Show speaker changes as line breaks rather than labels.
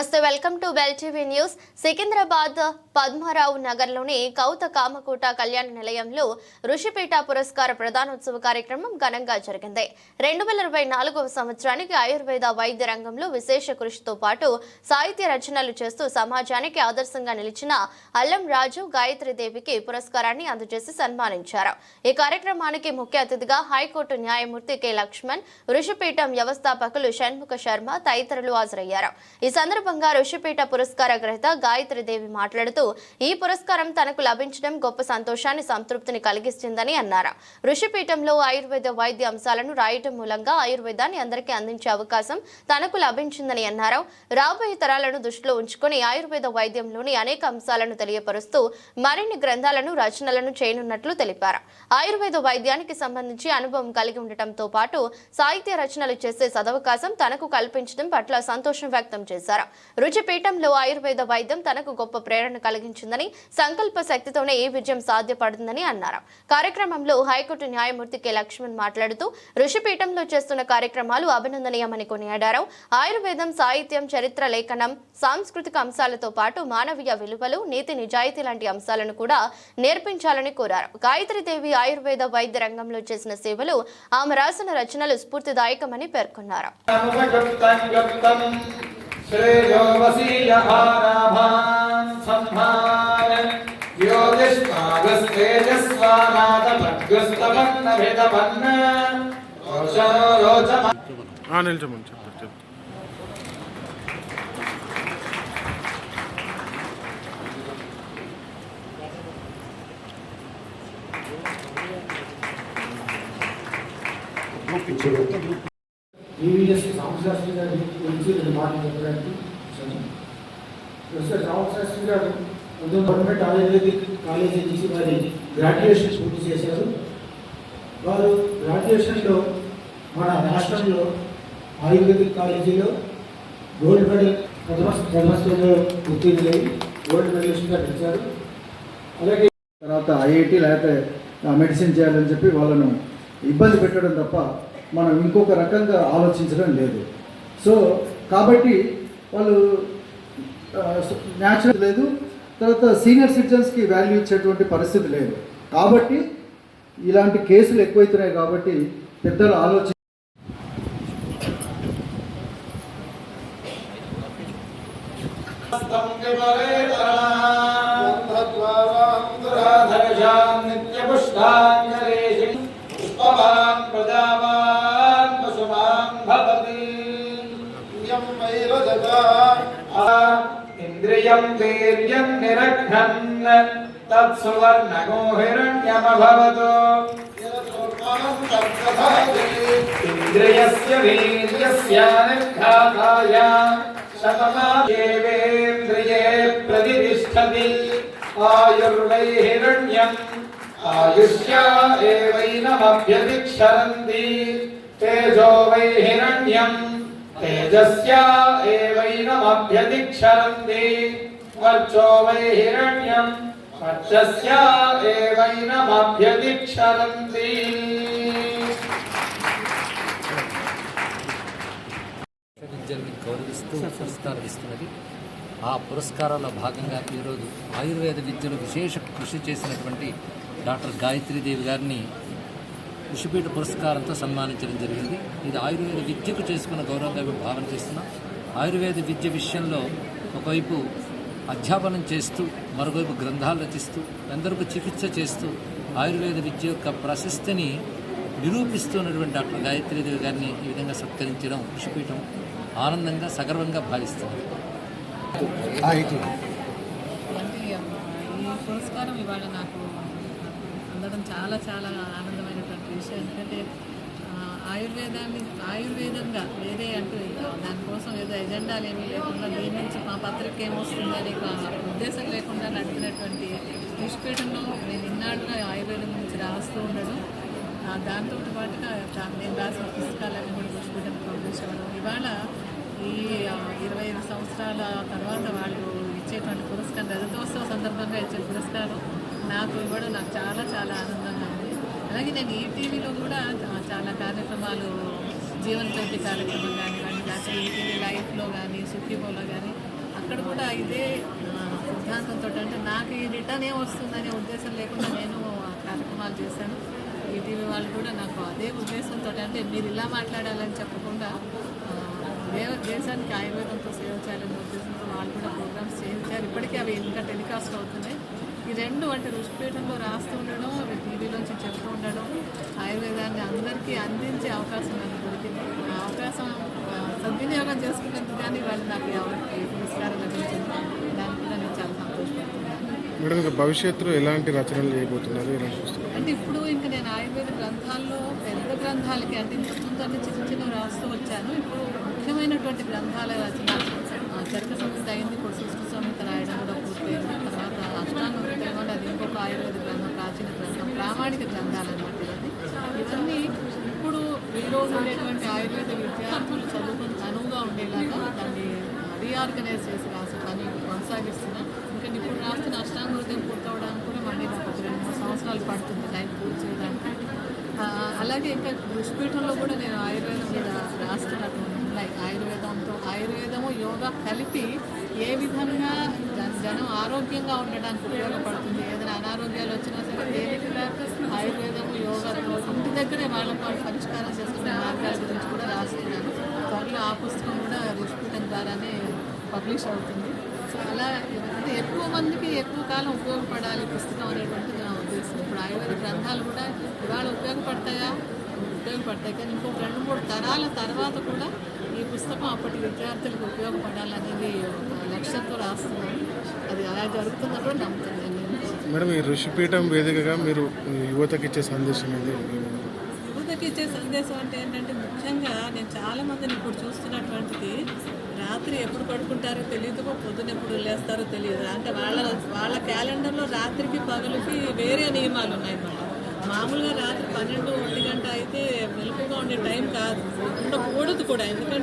నమస్తే welcome to bell TV news. Secunderabad Padmarao నగర్లోని కౌత కామకూట కళ్యాణ నిలయంలో ఋషిపీఠ పురస్కార ప్రధానోత్సవ కార్యక్రమం ఘనంగా జరిగింది. రెండు వేల ఇరవై నాలుగవ సంవత్సరానికి ఆయుర్వేద వైద్య రంగంలో విశేష కృషితో పాటు సాహిత్య రచనలు చేస్తూ సమాజానికి ఆదర్శంగా నిలిచిన అల్లం రాజు గాయత్రి దేవికి పురస్కారాన్ని అందజేసి సన్మానించారు. ఈ కార్యక్రమానికి ముఖ్య అతిథిగా హైకోర్టు న్యాయమూర్తి కె లక్ష్మణ్ ఋషిపీఠం వ్యవస్థాపకులు షణ్ముఖ శర్మ తదితరులు హాజరయ్యారు. ఈ సందర్భంగా ఋషిపీఠ పురస్కార గ్రహీత గాయత్రిదేవి మాట్లాడుతూ ఈ పురస్కారం తనకు లభించడం గొప్ప సంతోషాన్ని సంతృప్తిని కలిగిస్తుందని అన్నారు. ఋషిపీఠంలో ఆయుర్వేద వైద్య అంశాలను రాయటం మూలంగా ఆయుర్వేదాన్ని అందరికీ అందించే అవకాశం తనకు లభించిందని అన్నారు. రాబోయే తరాలను దృష్టిలో ఉంచుకొని ఆయుర్వేద వైద్యంలోని అనేక అంశాలను తెలియపరుస్తూ మరిన్ని గ్రంథాలను రచనలను చేయనున్నట్లు తెలిపారు. ఆయుర్వేద వైద్యానికి సంబంధించి అనుభవం కలిగి ఉండటంతో పాటు సాహిత్య రచనలు చేసే సదవకాశం తనకు కల్పించడం పట్ల సంతోషం వ్యక్తం చేశారు. రుచిపీఠంలో ఆయుర్వేద వైద్యం తనకు గొప్ప ప్రేరణ కలిగించిందని సంకల్ప శక్తితోనే ఈ విజయం సాధ్యపడుతుందని అన్నారు. కార్యక్రమంలో హైకోర్టు న్యాయమూర్తి కె లక్ష్మణ్ మాట్లాడుతూ ఋషిపీఠంలో చేస్తున్న కార్యక్రమాలు అభినందనీయమని కొనియాడారు. ఆయుర్వేదం సాహిత్యం చరిత్ర లేఖనం సాంస్కృతిక అంశాలతో పాటు మానవీయ విలువలు నీతి నిజాయితీ లాంటి అంశాలను కూడా నేర్పించాలని కోరారు. గాయత్రీదేవి ఆయుర్వేద వైద్య రంగంలో చేసిన సేవలు ఆమె రాసిన రచనలు స్ఫూర్తిదాయకమని పేర్కొన్నారు.
వసీయ ఆరాభాన్ సంహార యోగిష్మాగస్తేజస్వానాథమగ్రస్తమన్నభితమన్న రోషనో రోచమ
ఆ, నిల్చోమని చెప్తారు చెప్తారు
ఈవీఎస్ రామశాస్త్రి గారి గురించి రెండు మాటలు చెప్పడానికి ప్రొఫెసర్ రామశాస్త్రి గారు ఉదయం గవర్నమెంట్ ఆయుర్వేదిక్ కాలేజీ నుంచి వారి గ్రాడ్యుయేషన్ పూర్తి చేశారు. వారు గ్రాడ్యుయేషన్లో మన రాష్ట్రంలో ఆయుర్వేదిక్ కాలేజీలో గోల్డ్ మెడల్ ప్రథమ ప్రథమస్థంలో ఉత్తీర్ణులై గోల్డ్ మెడలిస్ట్గా నిలిచారు. అలాగే
తర్వాత ఐఐటి లేకపోతే మెడిసిన్ చేయాలని చెప్పి వాళ్ళను ఇబ్బంది పెట్టడం తప్ప మనం ఇంకొక రకంగా ఆలోచించడం లేదు. సో కాబట్టి వాళ్ళు న్యాచురల్ లేదు. తర్వాత సీనియర్ సిటిజన్స్కి వాల్యూ ఇచ్చేటువంటి పరిస్థితి లేదు. కాబట్టి ఇలాంటి కేసులు ఎక్కువైతున్నాయి కాబట్టి పెద్దలు ఆలోచి
నిత్యపుష్పాంజలేషి इन्द्रियं वीर्यं निरघ्नन् तत्सुवर्णगो हिरण्यमभवतो इन्द्रियस्य वीर्यस्य निर्घाताय शतमादेवेन्द्रिये प्रतिष्ठति। आयुष्या एवैनमभ्यतिक्षरन्ति तेजो वै हिरण्यम् తేజస్యా ఏవైనమభ్యతిక్షరంతి వర్చో వై హిరణ్యం. వర్చస్యా ఏవైనమభ్యతిక్షరంతి
విద్యల్ని గౌరవిస్తూ పురస్కారం ఇస్తున్నది. ఆ పురస్కారాల భాగంగా ఈరోజు ఆయుర్వేద విద్యలో విశేష కృషి చేసినటువంటి డాక్టర్ గాయత్రీదేవి గారిని ఋషిపీఠ పురస్కారంతో సన్మానించడం జరిగింది. ఇది ఆయుర్వేద విద్యకు చేసుకున్న గౌరవంగా మేము భావన చేస్తున్నాం. ఆయుర్వేద విద్య విషయంలో ఒకవైపు అధ్యాపనం చేస్తూ మరోవైపు గ్రంథాలు రచిస్తూ ఎందరికీ చికిత్స చేస్తూ ఆయుర్వేద విద్య యొక్క ప్రశస్తిని నిరూపిస్తున్నటువంటి డాక్టర్ గాయత్రీదేవి గారిని ఈ విధంగా సత్కరించడం ఋషిపీఠం ఆనందంగా సగర్వంగా భావిస్తుంది.
అంటే ఈ పురస్కారం ఇవాళ నాకు అందడం చాలా చాలా ఆనందమైనటువంటి విషయం ఎందుకంటే ఆయుర్వేదాన్ని ఆయుర్వేదంగా వేరే అంటూ ఇంకా దానికోసం ఏదో ఎజెండాలు ఏమీ లేకుండా దీని నుంచి మా పత్రిక ఏమొస్తుందని ఒక ఉద్దేశం లేకుండా నడిపినటువంటి నిష్పీఠంలో నేను ఇన్నాళ్ళుగా ఆయుర్వేదం గురించి రాస్తూ ఉండడం దాంతో పాటుగా నేను రాసిన పుస్తకాలన్నీ కూడా నిష్పీఠం పంపించడం ఇవాళ ఈ ఇరవై ఐదు సంవత్సరాల తర్వాత వాళ్ళు ఇచ్చేటువంటి పురస్కారం రజతోత్సవ సందర్భంగా ఇచ్చే పురస్కారం నాకు ఇవ్వడం నాకు చాలా చాలా ఆనందంగా అలాగే నేను ఈటీవీలో కూడా చాలా కార్యక్రమాలు జీవనజ్యోతి కార్యక్రమం కానివ్వండి లేకపోతే ఈటీవీ లైఫ్లో కానీ సుఖీపోలో కానీ అక్కడ కూడా ఇదే సిద్ధాంతంతో అంటే నాకు ఈ రిటర్న్ ఏం వస్తుందనే ఉద్దేశం లేకుండా నేను కార్యక్రమాలు చేశాను. ఈటీవీ వాళ్ళు కూడా నాకు అదే ఉద్దేశంతో అంటే మీరు ఇలా మాట్లాడాలని చెప్పకుండా దేవ దేశానికి ఆయుర్వేదంతో సేవ చేయాలనే ఉద్దేశంతో వాళ్ళు కూడా ప్రోగ్రామ్స్ చేయించారు. ఇప్పటికీ అవి ఇంకా టెలికాస్ట్ అవుతున్నాయి. ఈ రెండు అంటే ఋషిపీఠంలో రా ఉండడం టీవీలోంచి చెప్తూ ఉండడం ఆయుర్వేదాన్ని అందరికీ అందించే అవకాశం నాకు దొరికింది? ఆ అవకాశం సద్వినియోగం చేసుకున్నందుకు కానీ వాళ్ళు నాకు ఈ పురస్కారం లభించింది. దానికి కూడా నేను చాలా సంతోషపడుతున్నాను.
మేడం ఇంకా భవిష్యత్తులో ఎలాంటి రచనలు చేయబోతున్నారు?
అంటే ఇప్పుడు ఇంకా నేను ఆయుర్వేద గ్రంథాల్లో పెద్ద గ్రంథాలకి అంటే ఇంతకుముందు అన్ని చిన్న చిన్న రాస్తూ వచ్చాను. ఇప్పుడు ముఖ్యమైనటువంటి గ్రంథాల రచన చరక సంహిత అయింది ఇప్పుడు సృష్టి సంహిత రాయడం కూడా పూర్తయింది. తర్వాత అష్టాంగ అది ఇంకొక ఆయుర్వేద గ్రంథం ప్రాచీన గ్రంథం ప్రామాణిక గ్రంథాలు అనమాట ఇవన్నీ ఇవన్నీ ఇప్పుడు ఈ రోజు ఉండేటువంటి ఆయుర్వేద విద్యార్థులు చదువుకుని అనువుగా ఉండేలాగా దాన్ని రీఆర్గనైజ్ చేసి రాసి పని కొనసాగిస్తున్నాం ఇంకా ఇప్పుడు రాస్తున్న అష్టాంగ పూర్తవడానికి కూడా మళ్ళీ నాకు ఒక రెండు మూడు సంవత్సరాలు పడుతుంది టైం పూర్తి చేయడానికి అలాగే ఇంకా ఋషిపీఠంలో కూడా నేను ఆయుర్వేదం మీద రాస్తున్నట్టు ఉన్నాయి ఆయుర్వేదంతో ఆయుర్వేదము యోగా కలిపి ఏ విధంగా ఆరోగ్యంగా ఉండడానికి ఉపయోగపడుతుంది. ఏదైనా అనారోగ్యాలు వచ్చినా సరే తేలికగా ఆయుర్వేదము యోగాతో ఇంటి దగ్గరే వాళ్ళకు వాళ్ళు పరిష్కారం చేసుకునే మార్గాల గురించి కూడా రాస్తున్నాను. త్వరలో ఆ పుస్తకం కూడా ఋషిపీఠం ద్వారానే పబ్లిష్ అవుతుంది. సో అలా అంటే ఎక్కువ మందికి ఎక్కువ కాలం ఉపయోగపడాలి పుస్తకం అనేటువంటిది నా ఉద్దేశం. ఇప్పుడు ఆయుర్వేద గ్రంథాలు కూడా ఇవాళ ఉపయోగపడతాయా? ఉపయోగపడతాయి. కానీ ఇంకో రెండు మూడు తరాల తర్వాత కూడా ఈ పుస్తకం అప్పటి విద్యార్థులకు ఉపయోగపడాలనేది లక్ష్యంతో రాస్తున్నాను. అలా జరుగుతున్నప్పుడు నమ్ముతున్నాను
మేడం ఈ ఋషిపీఠం వేదికగా మీరు యువతకి ఇచ్చే సందేశం
యువతకి ఇచ్చే సందేశం అంటే ఏంటంటే ముఖ్యంగా నేను చాలా మందిని ఇప్పుడు చూస్తున్నటువంటిది రాత్రి ఎప్పుడు పడుకుంటారో తెలియదు పొద్దున ఎప్పుడు లేస్తారో తెలియదు అంటే వాళ్ళ వాళ్ళ క్యాలెండర్లో రాత్రికి పగలుకి వేరే నియమాలు ఉన్నాయి మామూలుగా రాత్రి పన్నెండు ఒంటి గంట అయితే మెలుపుగా ఉండే టైం కాదు. ఉండకూడదు కూడా ఎందుకంటే